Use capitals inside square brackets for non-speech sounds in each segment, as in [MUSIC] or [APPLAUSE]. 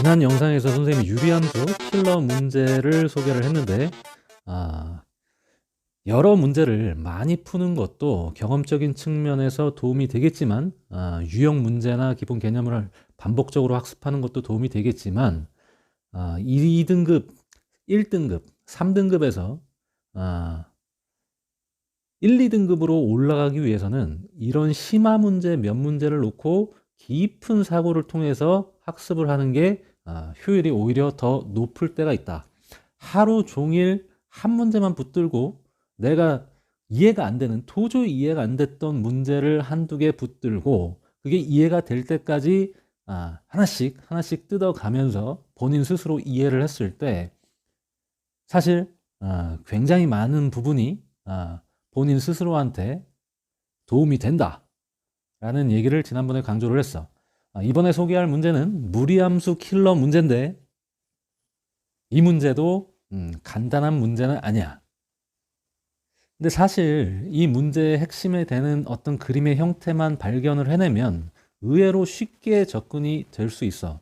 지난 영상에서 선생님이 유리함수 킬러 문제를 소개를 했는데 아, 여러 문제를 많이 푸는 것도 경험적인 측면에서 도움이 되겠지만 아, 유형 문제나 기본 개념을 반복적으로 학습하는 것도 도움이 되겠지만 아, 2등급, 1등급, 3등급에서 아, 1, 2등급으로 올라가기 위해서는 이런 심화 문제 몇 문제를 놓고 깊은 사고를 통해서 학습을 하는 게 아, 효율이 오히려 더 높을 때가 있다. 하루 종일 한 문제만 붙들고 내가 이해가 안 되는 도저히 이해가 안 됐던 문제를 한두 개 붙들고 그게 이해가 될 때까지 아, 하나씩 하나씩 뜯어가면서 본인 스스로 이해를 했을 때 사실 아, 굉장히 많은 부분이 아, 본인 스스로한테 도움이 된다. 라는 얘기를 지난번에 강조를 했어. 아, 이번에 소개할 문제는 무리함수 킬러 문제인데 이 문제도 음, 간단한 문제는 아니야. 근데 사실 이 문제의 핵심에 되는 어떤 그림의 형태만 발견을 해내면 의외로 쉽게 접근이 될 수 있어.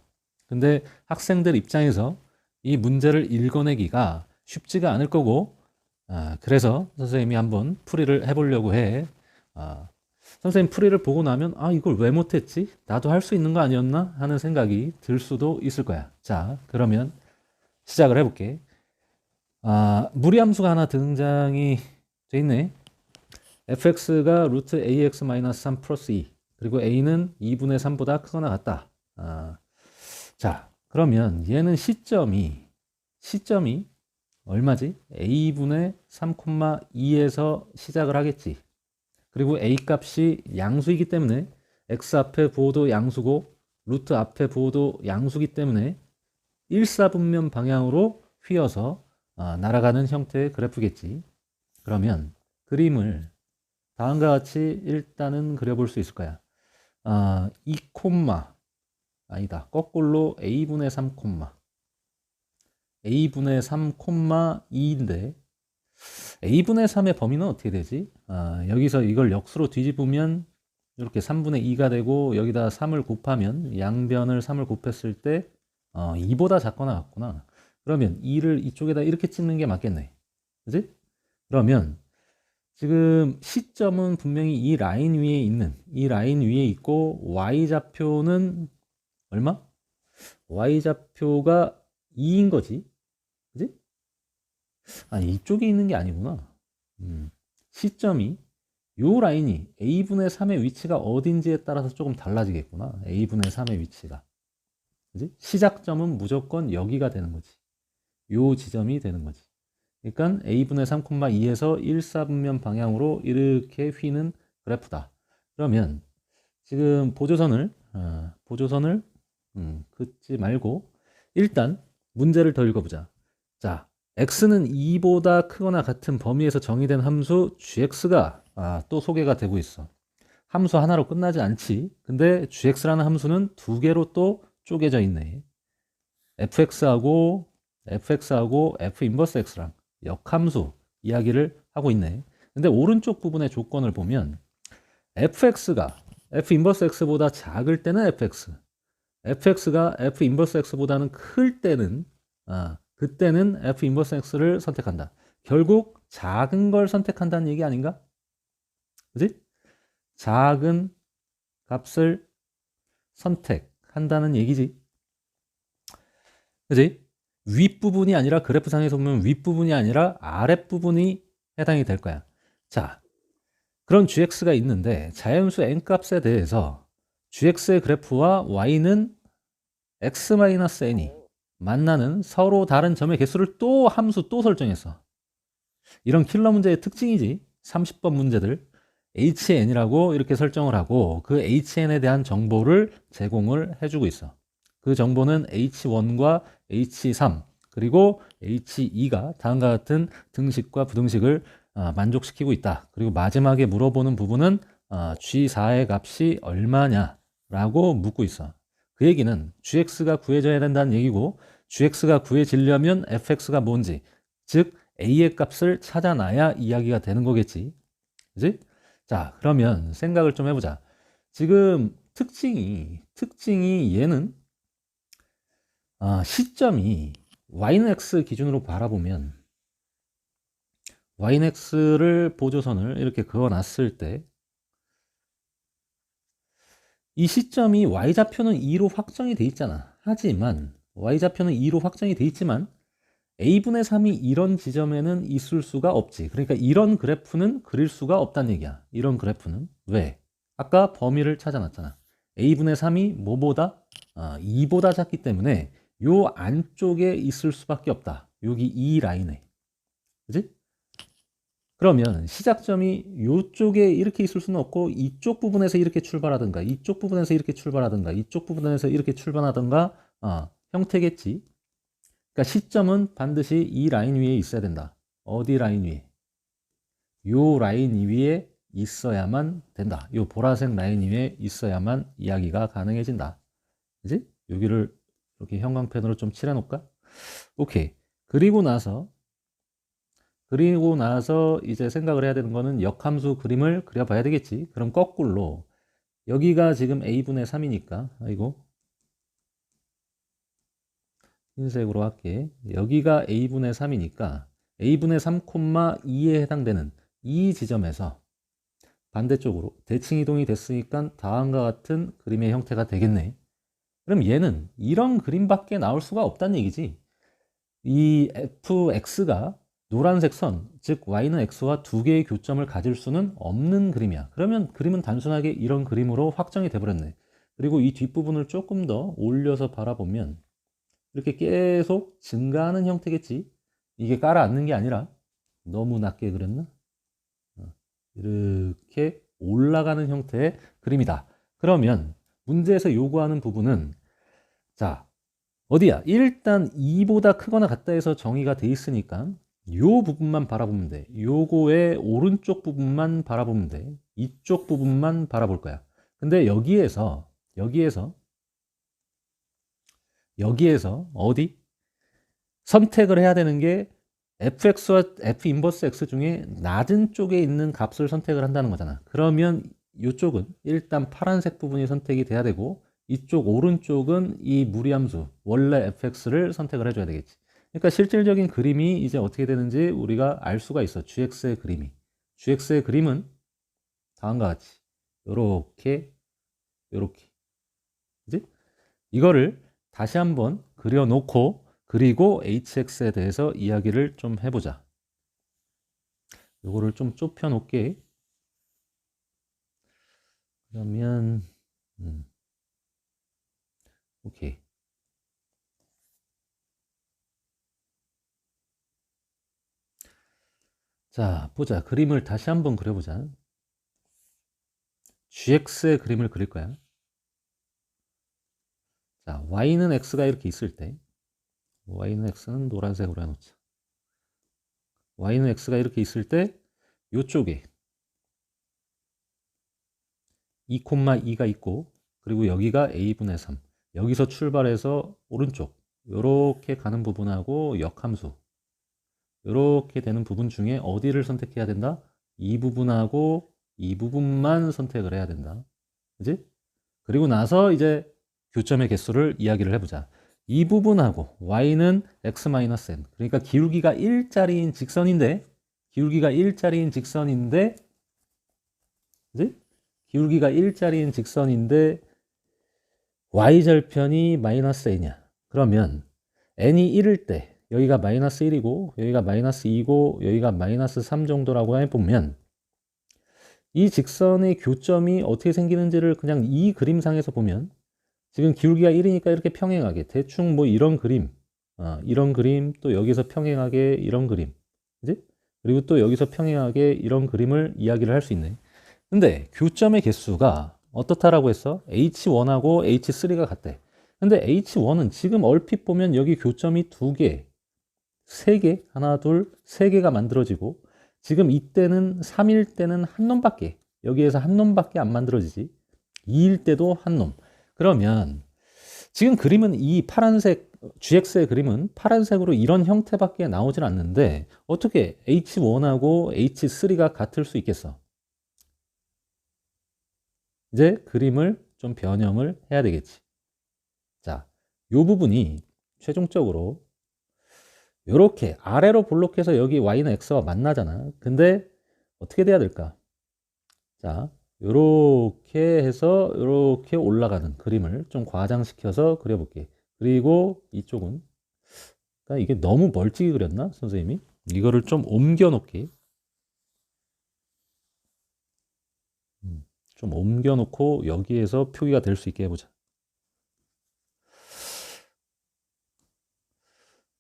근데 학생들 입장에서 이 문제를 읽어내기가 쉽지가 않을 거고, 아, 그래서 선생님이 한번 풀이를 해보려고 해. 아, 선생님 풀이를 보고 나면 아 이걸 왜 못했지? 나도 할 수 있는 거 아니었나? 하는 생각이 들 수도 있을 거야. 자 그러면 시작을 해볼게. 아 무리함수가 하나 등장이 돼 있네. fx가 루트 ax-3 플러스 2 그리고 a는 2분의 3보다 크거나 같다. 아, 자 그러면 얘는 시점이 시점이 얼마지? a분의 3,2에서 시작을 하겠지. 그리고 a 값이 양수이기 때문에 x 앞에 부호도 양수고 루트 앞에 부호도 양수기 때문에 일사분면 방향으로 휘어서 아, 날아가는 형태의 그래프겠지. 그러면 그림을 다음과 같이 일단은 그려볼 수 있을 거야. 아, 2 콤마 아니다. 거꾸로 a분의 3 콤마 a분의 3 콤마 2인데 a분의 3의 범위는 어떻게 되지? 아, 여기서 이걸 역수로 뒤집으면 이렇게 3분의 2가 되고 여기다 3을 곱하면 양변을 3을 곱했을 때 어, 2보다 작거나 같구나. 그러면 2를 이쪽에다 이렇게 찍는 게 맞겠네. 그지? 그러면 지금 시점은 분명히 이 라인 위에 있는 이 라인 위에 있고 y좌표는 얼마? y좌표가 2인 거지. 아니 이쪽에 있는 게 아니구나. 음, 시점이 요 라인이 a분의 3의 위치가 어딘지에 따라서 조금 달라지겠구나. a분의 3의 위치가. 그지? 시작점은 무조건 여기가 되는 거지. 요 지점이 되는 거지. 그러니까 a분의 3,2에서 1, 4분면 방향으로 이렇게 휘는 그래프다. 그러면 지금 보조선을 어, 보조선을 음, 긋지 말고 일단 문제를 더 읽어보자. 자, x는 2보다 크거나 같은 범위에서 정의된 함수 gx가 아, 또 소개가 되고 있어. 함수 하나로 끝나지 않지. 근데 gx라는 함수는 두 개로 또 쪼개져 있네. fx하고 fx하고 f 인버스 x랑 역함수 이야기를 하고 있네. 근데 오른쪽 부분의 조건을 보면 fx가 f 인버스 x보다 작을 때는 fx, fx가 f 인버스 x보다는 클 때는 아, 그때는 f 인버스 x를 선택한다. 결국 작은 걸 선택한다는 얘기 아닌가? 그지? 작은 값을 선택한다는 얘기지. 그지? 윗부분이 아니라 그래프상에서 보면 윗부분이 아니라 아랫부분이 해당이 될 거야. 자, 그런 gx가 있는데 자연수 n 값에 대해서 gx의 그래프와 y는 x-n이 만나는 서로 다른 점의 개수를 또 함수 또 설정했어. 이런 킬러 문제의 특징이지. 30번 문제들 hn이라고 이렇게 설정을 하고 그 hn에 대한 정보를 제공을 해주고 있어. 그 정보는 h1과 h3 그리고 h2가 다음과 같은 등식과 부등식을 아, 만족시키고 있다. 그리고 마지막에 물어보는 부분은 아, g4의 값이 얼마냐라고 묻고 있어. 그 얘기는 gx가 구해져야 된다는 얘기고 gx가 구해지려면 fx가 뭔지 즉 a의 값을 찾아놔야 이야기가 되는 거겠지. 그지? 자, 그러면 생각을 좀 해보자. 지금 특징이, 특징이 얘는 아, 시점이 y는 x 기준으로 바라보면 y는 x를 보조선을 이렇게 그어놨을 때 이 시점이 y좌표는 2로 확정이 돼 있잖아. 하지만 y좌표는 2로 확정이 돼 있지만 a분의 3이 이런 지점에는 있을 수가 없지. 그러니까 이런 그래프는 그릴 수가 없다는 얘기야. 이런 그래프는. 왜? 아까 범위를 찾아놨잖아. a분의 3이 뭐보다? 아, 2보다 작기 때문에 요 안쪽에 있을 수밖에 없다. 여기 이 라인에. 그지? 그러면 시작점이 이쪽에 이렇게 있을 수는 없고 이쪽 부분에서 이렇게 출발하든가 이쪽 부분에서 이렇게 출발하든가 이쪽 부분에서 이렇게 출발하든가 아, 형태겠지. 그러니까 시점은 반드시 이 라인 위에 있어야 된다. 어디 라인 위에? 요 라인 위에 있어야만 된다. 요 보라색 라인 위에 있어야만 이야기가 가능해진다. 그지? 여기를 이렇게 형광펜으로 좀 칠해 놓을까? 오케이. 그리고 나서 그리고 나서 이제 생각을 해야 되는 거는 역함수 그림을 그려봐야 되겠지. 그럼 거꾸로 여기가 지금 a분의 3이니까 아이고 흰색으로 할게. 여기가 a분의 3이니까 a분의 3,2에 해당되는 이 지점에서 반대쪽으로 대칭 이동이 됐으니까 다음과 같은 그림의 형태가 되겠네. 그럼 얘는 이런 그림밖에 나올 수가 없다는 얘기지. 이 fx가 노란색 선, 즉 y는 x와 두 개의 교점을 가질 수는 없는 그림이야. 그러면 그림은 단순하게 이런 그림으로 확정이 돼버렸네. 그리고 이 뒷부분을 조금 더 올려서 바라보면 이렇게 계속 증가하는 형태겠지. 이게 깔아앉는 게 아니라 너무 낮게 그렸나? 어, 이렇게 올라가는 형태의 그림이다. 그러면 문제에서 요구하는 부분은 자 어디야? 일단 2보다 크거나 같다 해서 정의가 돼 있으니까 요 부분만 바라보면 돼. 요거의 오른쪽 부분만 바라보면 돼. 이쪽 부분만 바라볼 거야. 근데 여기에서 여기에서 여기에서 어디 선택을 해야 되는 게 fx와 f 인버스 x 중에 낮은 쪽에 있는 값을 선택을 한다는 거잖아. 그러면 이쪽은 일단 파란색 부분이 선택이 돼야 되고 이쪽 오른쪽은 이 무리함수 원래 fx를 선택을 해줘야 되겠지. 그러니까 실질적인 그림이 이제 어떻게 되는지 우리가 알 수가 있어. gx의 그림이. gx의 그림은 다음과 같이 요렇게 요렇게 그지? 이거를 다시 한번 그려 놓고 그리고 hx에 대해서 이야기를 좀 해보자. 요거를 좀 좁혀 놓게. 그러면 음. 오케이. 자, 보자. 그림을 다시 한번 그려보자. gx의 그림을 그릴 거야. 자, y는 x가 이렇게 있을 때 y는 x는 노란색으로 해놓자. y는 x가 이렇게 있을 때 이쪽에 2,2가 있고 그리고 여기가 a분의 3 여기서 출발해서 오른쪽 이렇게 가는 부분하고 역함수 이렇게 되는 부분 중에 어디를 선택해야 된다? 이 부분하고 이 부분만 선택을 해야 된다. 그지? 그리고 나서 이제 교점의 개수를 이야기를 해보자. 이 부분하고 y는 x-n 그러니까 기울기가 1짜리인 직선인데 기울기가 1짜리인 직선인데 그지? 기울기가 1짜리인 직선인데 y절편이 마이너스 n이야. 그러면 n이 1일 때 여기가 마이너스 1이고 여기가 마이너스 2고 여기가 마이너스 3 정도라고 해보면 이 직선의 교점이 어떻게 생기는지를 그냥 이 그림상에서 보면 지금 기울기가 1이니까 이렇게 평행하게 대충 뭐 이런 그림 어, 이런 그림 또 여기서 평행하게 이런 그림 그지? 그리고 또 여기서 평행하게 이런 그림을 이야기를 할 수 있네 근데 교점의 개수가 어떻다라고 했어? H1하고 H3가 같대 근데 H1은 지금 얼핏 보면 여기 교점이 두 개, 세 개, 하나, 둘, 세 개가 만들어지고 지금 이때는 3일 때는 한 놈밖에 여기에서 한 놈밖에 안 만들어지지 2일 때도 한 놈. 그러면 지금 그림은 이 파란색 GX의 그림은 파란색으로 이런 형태밖에 나오질 않는데 어떻게 H1하고 H3가 같을 수 있겠어? 이제 그림을 좀 변형을 해야 되겠지. 자, 요 부분이 최종적으로 이렇게 아래로 볼록해서 여기 y는 x와 만나잖아. 근데 어떻게 돼야 될까? 자, 요렇게 해서 요렇게 올라가는 그림을 좀 과장시켜서 그려볼게. 그리고 이쪽은 이게 너무 멀찍이 그렸나 선생님이? 이거를 좀 옮겨 놓게. 음, 좀 옮겨 놓고 여기에서 표기가 될 수 있게 해보자.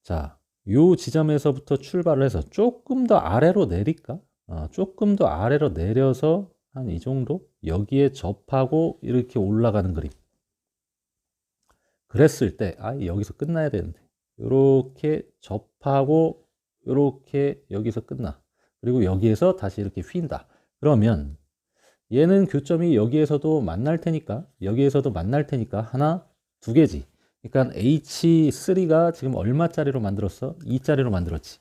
자, 요 지점에서부터 출발을 해서 조금 더 아래로 내릴까? 아, 조금 더 아래로 내려서 한 이 정도? 여기에 접하고 이렇게 올라가는 그림. 그랬을 때, 아, 여기서 끝나야 되는데. 이렇게 접하고, 이렇게 여기서 끝나. 그리고 여기에서 다시 이렇게 휜다. 그러면 얘는 교점이 여기에서도 만날 테니까, 여기에서도 만날 테니까 하나, 두 개지. 그러니까 H3가 지금 얼마짜리로 만들었어? 2짜리로 만들었지.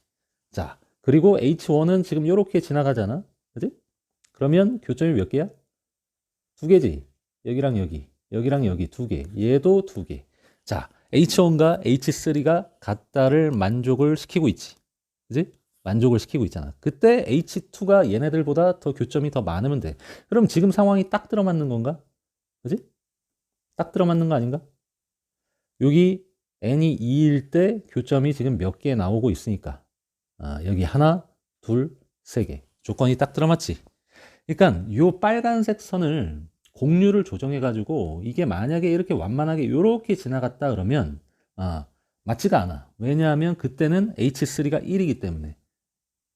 자, 그리고 H1은 지금 이렇게 지나가잖아. 그지? 그러면 교점이 몇 개야? 두 개지. 여기랑 여기. 여기랑 여기 두 개. 얘도 두 개. 자, H1과 H3가 같다를 만족을 시키고 있지. 그지? 만족을 시키고 있잖아. 그때 H2가 얘네들보다 더 교점이 더 많으면 돼. 그럼 지금 상황이 딱 들어맞는 건가? 그지? 딱 들어맞는 거 아닌가? 여기 n이 2일 때 교점이 지금 몇 개 나오고 있으니까 아, 여기 하나, 둘, 세 개. 조건이 딱 들어맞지. 그러니까 요 빨간색 선을 공류를 조정해 가지고 이게 만약에 이렇게 완만하게 이렇게 지나갔다 그러면 아, 맞지가 않아. 왜냐하면 그때는 H3가 1이기 때문에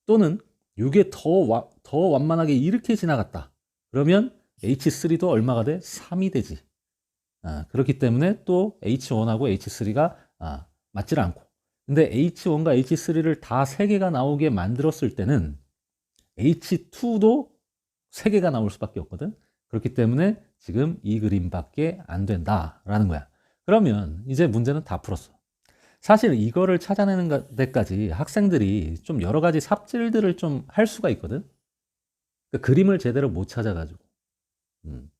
또는 이게 더, 와, 더 완만하게 이렇게 지나갔다. 그러면 H3도 얼마가 돼? 3이 되지. 아, 그렇기 때문에 또 H1하고 H3가 아, 맞질 않고. 근데 H1과 H3를 다 3개가 나오게 만들었을 때는 H2도 3개가 나올 수밖에 없거든. 그렇기 때문에 지금 이 그림밖에 안 된다라는 거야. 그러면 이제 문제는 다 풀었어. 사실 이거를 찾아내는 데까지 학생들이 좀 여러 가지 삽질들을 좀 할 수가 있거든. 그러니까 그림을 제대로 못 찾아가지고. 음.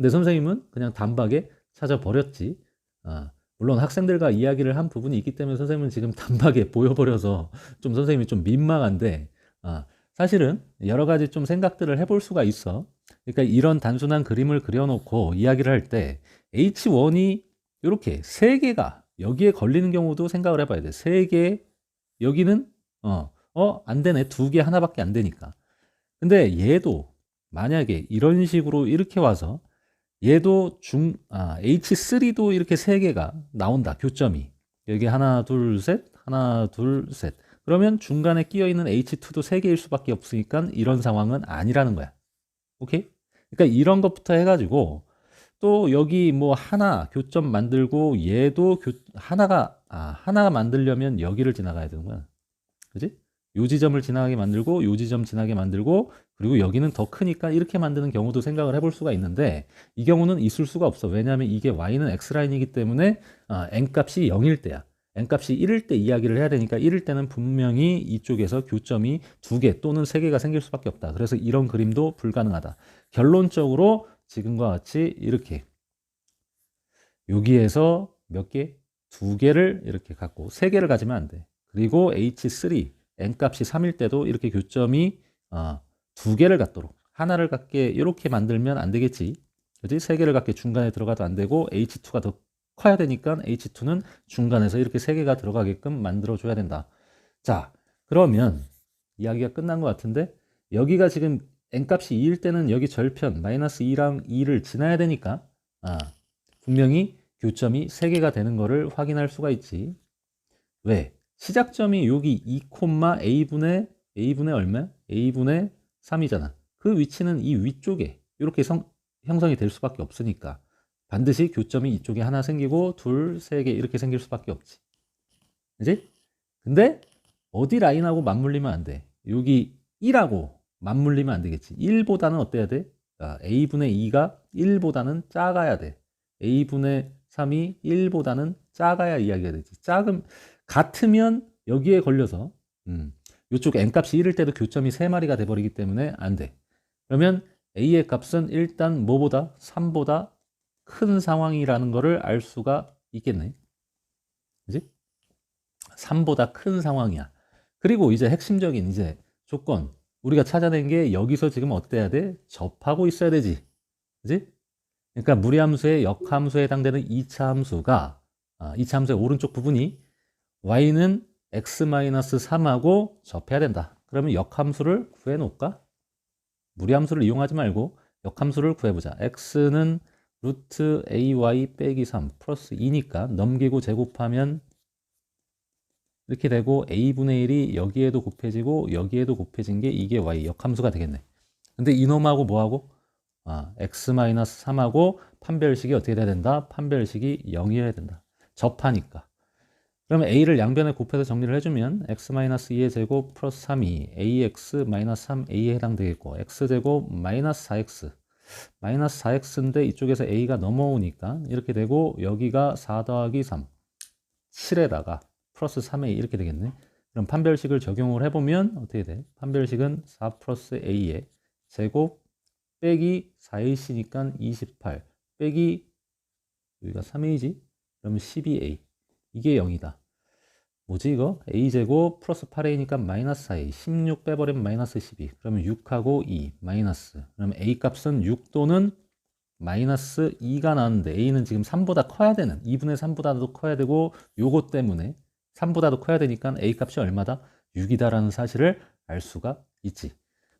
근데 선생님은 그냥 단박에 찾아버렸지. 아, 물론 학생들과 이야기를 한 부분이 있기 때문에 선생님은 지금 단박에 [LAUGHS] 보여버려서 좀 선생님이 좀 민망한데, 아, 사실은 여러 가지 좀 생각들을 해볼 수가 있어. 그러니까 이런 단순한 그림을 그려놓고 이야기를 할 때 H1이 이렇게 세 개가 여기에 걸리는 경우도 생각을 해봐야 돼. 세 개, 여기는, 어, 어, 안 되네. 두 개 하나밖에 안 되니까. 근데 얘도 만약에 이런 식으로 이렇게 와서 얘도 중, 아, H3도 이렇게 세 개가 나온다. 교점이. 여기 하나, 둘, 셋, 하나, 둘, 셋. 그러면 중간에 끼어 있는 H2도 세 개일 수밖에 없으니까 이런 상황은 아니라는 거야. 오케이? 그러니까 이런 것부터 해가지고 또 여기 뭐 하나 교점 만들고 얘도 교, 하나가 아 하나가 만들려면 여기를 지나가야 되는 거야. 그지? 요 지점을 지나가게 만들고 요 지점 지나게 만들고 그리고 여기는 더 크니까 이렇게 만드는 경우도 생각을 해볼 수가 있는데 이 경우는 있을 수가 없어. 왜냐하면 이게 y는 x라인이기 때문에 아, n값이 0일 때야. n값이 1일 때 이야기를 해야 되니까 1일 때는 분명히 이쪽에서 교점이 두 개 또는 세 개가 생길 수밖에 없다. 그래서 이런 그림도 불가능하다. 결론적으로 지금과 같이 이렇게 여기에서 몇 개? 두 개를 이렇게 갖고 세 개를 가지면 안 돼. 그리고 H3 n값이 3일 때도 이렇게 교점이 어, 두 개를 갖도록 하나를 갖게 이렇게 만들면 안 되겠지. 그지? 세 개를 갖게 중간에 들어가도 안 되고 H2가 더 커야 되니까 H2는 중간에서 이렇게 세 개가 들어가게끔 만들어 줘야 된다. 자, 그러면 이야기가 끝난 것 같은데 여기가 지금 n값이 2일 때는 여기 절편 마이너스 2랑 2를 지나야 되니까 아, 분명히 교점이 3개가 되는 것을 확인할 수가 있지. 왜? 시작점이 여기 2, a분의 a분의 얼마? a분의 3이잖아. 그 위치는 이 위쪽에 이렇게 성, 형성이 될 수밖에 없으니까 반드시 교점이 이쪽에 하나 생기고 둘, 세 개 이렇게 생길 수밖에 없지. 그지? 근데 어디 라인하고 맞물리면 안 돼. 여기 1하고 맞물리면 안 되겠지. 1보다는 어때야 돼? 아, a분의 2가 1보다는 작아야 돼. a분의 3이 1보다는 작아야 이야기가 되지. 작음 같으면 여기에 걸려서 음, 이쪽 n값이 1일 때도 교점이 3마리가 돼버리기 때문에 안 돼. 그러면 a의 값은 일단 뭐보다 3보다 큰 상황이라는 것을 알 수가 있겠네. 그지? 3보다 큰 상황이야. 그리고 이제 핵심적인 이제 조건 우리가 찾아낸 게 여기서 지금 어때야 돼? 접하고 있어야 되지. 그지? 그러니까 무리함수의 역함수에 해당되는 2차 함수가 아, 2차 함수의 오른쪽 부분이 y는 x-3하고 접해야 된다. 그러면 역함수를 구해 놓을까? 무리함수를 이용하지 말고 역함수를 구해보자. x는 루트 ay 빼기 3 플러스 2니까 넘기고 제곱하면 이렇게 되고 a분의 1이 여기에도 곱해지고 여기에도 곱해진 게 이게 y 역함수가 되겠네. 근데 이놈하고 뭐하고? 아, x-3하고 판별식이 어떻게 돼야 된다? 판별식이 0이어야 된다. 접하니까. 그러면 a를 양변에 곱해서 정리를 해주면 x-2의 제곱 플러스 3이 ax-3a에 해당되겠고 x제곱 마이너스 4x 마이너스 4x인데 이쪽에서 a가 넘어오니까 이렇게 되고 여기가 4 더하기 3 7에다가 플러스 3a 이렇게 되겠네. 그럼 판별식을 적용을 해보면 어떻게 돼? 판별식은 4 플러스 a의 제곱 빼기 4ac니까 28 빼기 여기가 3a지? 그러면 12a 이게 0이다 뭐지 이거? a제곱 플러스 8a니까 마이너스 4a 16 빼버리면 마이너스 12 그러면 6하고 2 마이너스 그러면 a 값은 6 또는 마이너스 2가 나왔는데 a는 지금 3보다 커야 되는 2분의 3보다도 커야 되고 요것 때문에 3보다도 커야 되니까 a 값이 얼마다? 6이다라는 사실을 알 수가 있지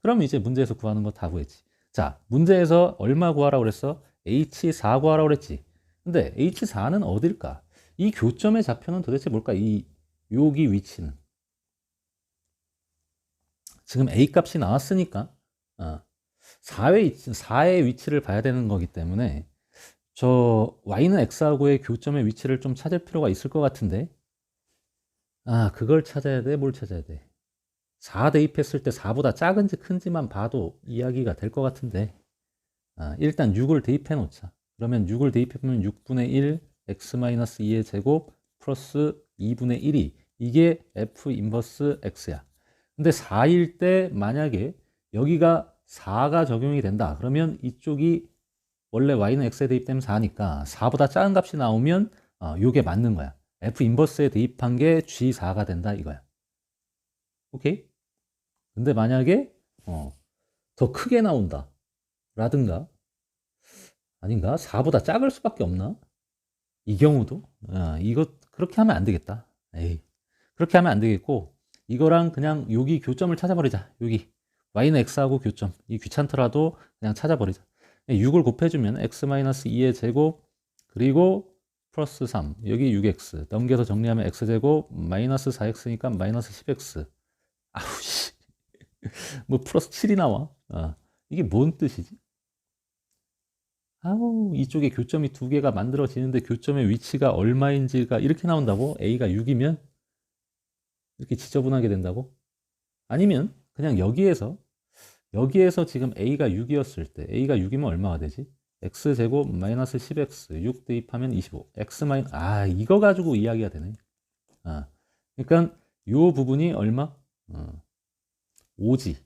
그럼 이제 문제에서 구하는 거 다 구했지 자 문제에서 얼마 구하라고 그랬어? h4 구하라고 그랬지 근데 h4는 어딜까? 이 교점의 좌표는 도대체 뭘까? 이 여기 위치는 지금 a 값이 나왔으니까 어, 4의, 4의 위치를 봐야 되는 거기 때문에 저 y는 x하고의 교점의 위치를 좀 찾을 필요가 있을 것 같은데 아 그걸 찾아야 돼? 뭘 찾아야 돼? 4 대입했을 때 4보다 작은지 큰지만 봐도 이야기가 될 것 같은데 아, 일단 6을 대입해 놓자 그러면 6을 대입해 보면 6분의 1 x-2의 제곱 플러스 2분의 1이 이게 f 인버스 x야. 근데 4일 때 만약에 여기가 4가 적용이 된다. 그러면 이쪽이 원래 y는 x에 대입되면 4니까 4보다 작은 값이 나오면 어, 요게 맞는 거야. f 인버스에 대입한 게 g4가 된다 이거야. 오케이? 근데 만약에 어, 더 크게 나온다. 라든가 아닌가? 4보다 작을 수밖에 없나? 이 경우도 아, 이거 그렇게 하면 안 되겠다. 에이. 그렇게 하면 안 되겠고 이거랑 그냥 여기 교점을 찾아버리자. 여기 y는 x하고 교점. 이 귀찮더라도 그냥 찾아버리자. 6을 곱해주면 x-2의 제곱 그리고 플러스 3 여기 6x 넘겨서 정리하면 x제곱 마이너스 4x니까 마이너스 10x 아우씨 [LAUGHS] 뭐 플러스 7이 나와 아, 이게 뭔 뜻이지? 아우 이쪽에 교점이 두 개가 만들어지는데 교점의 위치가 얼마인지가 이렇게 나온다고? a가 6이면 이렇게 지저분하게 된다고? 아니면 그냥 여기에서 여기에서 지금 a가 6이었을 때 a가 6이면 얼마가 되지? x제곱 마이너스 10x 6 대입하면 25 x 마이 아 이거 가지고 이야기가 되네 아 그러니까 요 부분이 얼마? 어, 5지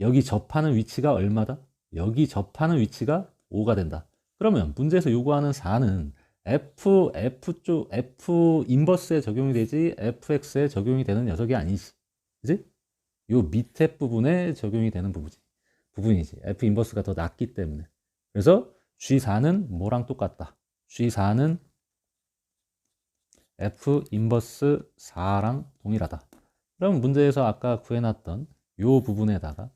여기 접하는 위치가 얼마다? 여기 접하는 위치가 5가 된다 그러면 문제에서 요구하는 4는 f, f 쪽, f 인버스에 적용이 되지 fx에 적용이 되는 녀석이 아니지. 그지? 요 밑에 부분에 적용이 되는 부분이지. 부분이지. f 인버스가 더 낮기 때문에. 그래서 G4는 뭐랑 똑같다. G4는 f 인버스 4랑 동일하다. 그럼 문제에서 아까 구해놨던 요 부분에다가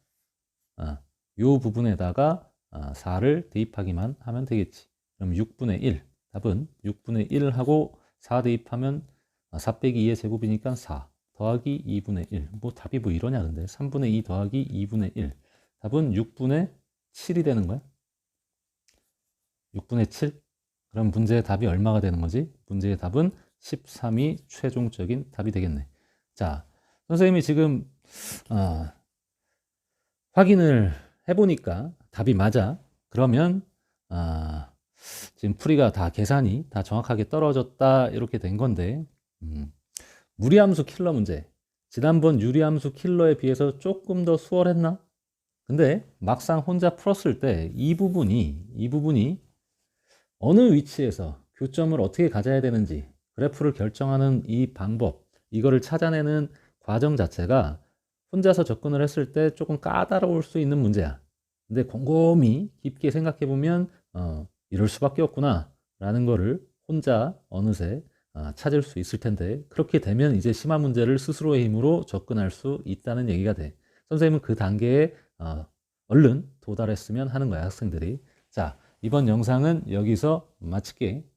아, 요 부분에다가 4를 아, 대입하기만 하면 되겠지. 그럼 6분의 1 답은 6분의 1하고 4 대입하면 4 아, 빼기 2의 제곱이니까 4 더하기 2분의 1. 뭐 답이 뭐 이러냐 근데 3분의 2 더하기 2분의 1. 답은 6분의 7이 되는 거야. 6분의 7. 그럼 문제의 답이 얼마가 되는 거지? 문제의 답은 13이 최종적인 답이 되겠네. 자, 선생님이 지금 어, 확인을 해보니까 답이 맞아. 그러면 아, 지금 풀이가 다 계산이 다 정확하게 떨어졌다 이렇게 된 건데 음, 무리함수 킬러 문제 지난번 유리함수 킬러에 비해서 조금 더 수월했나? 근데 막상 혼자 풀었을 때 이 부분이 이 부분이 어느 위치에서 교점을 어떻게 가져야 되는지 그래프를 결정하는 이 방법, 이거를 찾아내는 과정 자체가 혼자서 접근을 했을 때 조금 까다로울 수 있는 문제야. 근데 곰곰이 깊게 생각해 보면 어, 이럴 수밖에 없구나 라는 거를 혼자 어느새 아, 찾을 수 있을 텐데 그렇게 되면 이제 심화 문제를 스스로의 힘으로 접근할 수 있다는 얘기가 돼. 선생님은 그 단계에 어, 얼른 도달했으면 하는 거야 학생들이. 자 이번 영상은 여기서 마칠게.